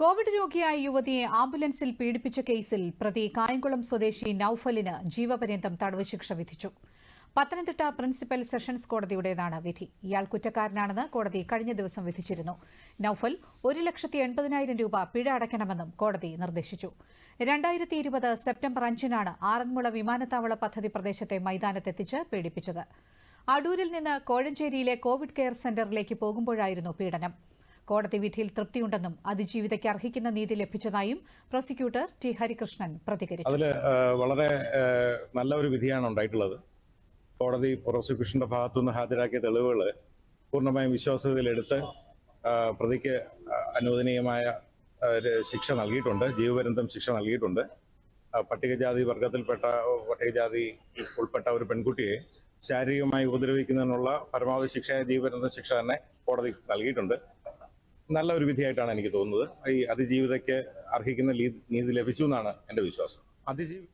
Covid രോഗിയായ യുവതിയെ ആംബുലൻസിൽ പീഡിപ്പിച്ച കേസിൽ പ്രതി കായംകുളം സ്വദേശി നൌഫലിന് ജീവപര്യന്തം തടവ് ശിക്ഷ വിധിച്ചു. പത്തനംതിട്ട പ്രിൻസിപ്പൽ സെഷൻസ് കോടതിയുടേതാണ് വിധി. ഇയാൾ കുറ്റക്കാരനാണെന്ന് കോടതി കഴിഞ്ഞ ദിവസം വിധിച്ചിരുന്നു. നൌഫൽ ഒരു ലക്ഷത്തി എൺപതിനായിരം രൂപ പിഴ അടയ്ക്കണമെന്നും കോടതി നിർദ്ദേശിച്ചു. രണ്ടായിരത്തി ഇരുപത് സെപ്റ്റംബർ അഞ്ചിനാണ് ആറന്മുള വിമാനത്താവള പദ്ധതി പ്രദേശത്തെ മൈതാനത്തെത്തിച്ച് പീഡിപ്പിച്ചത്. അടൂരിൽ നിന്ന് കോഴഞ്ചേരിയിലെ കോവിഡ് കെയർ സെന്ററിലേക്ക് പോകുമ്പോഴായിരുന്നു പീഡനം. കോടതി വിധിയിൽ തൃപ്തിയുണ്ടെന്നും അതിജീവിതയ്ക്ക് അർഹിക്കുന്ന നീതി ലഭിച്ചതായും പ്രോസിക്യൂട്ടർ ടി ഹരികൃഷ്ണൻ പ്രതികരിച്ചു. അതിൽ വളരെ നല്ല ഒരു വിധിയാണ് ഉണ്ടായിട്ടുള്ളത്. കോടതി പ്രോസിക്യൂഷന്റെ ഭാഗത്തുനിന്ന് ഹാജരാക്കിയ തെളിവുകൾ പൂർണമായും വിശ്വാസ്യതയിലെടുത്ത് പ്രതിക്ക് അനുവദനീയമായ ശിക്ഷ നൽകിയിട്ടുണ്ട് ജീവപര്യന്തം ശിക്ഷ നൽകിയിട്ടുണ്ട്. പട്ടികജാതി വർഗത്തിൽപ്പെട്ട പട്ടികജാതി ഉൾപ്പെട്ട ഒരു പെൺകുട്ടിയെ ശാരീരികമായി ഉപദ്രവിക്കുന്നതിനുള്ള പരമാവധി ശിക്ഷയായ ജീവപര്യന്തം ശിക്ഷ തന്നെ കോടതി നൽകിയിട്ടുണ്ട്. നല്ല ഒരു വിധിയായിട്ടാണ് എനിക്ക് തോന്നുന്നത്. ഈ അതിജീവിതയ്ക്ക് അർഹിക്കുന്ന നീതി ലഭിച്ചു എന്നാണ് എന്റെ വിശ്വാസം. അതിജീവി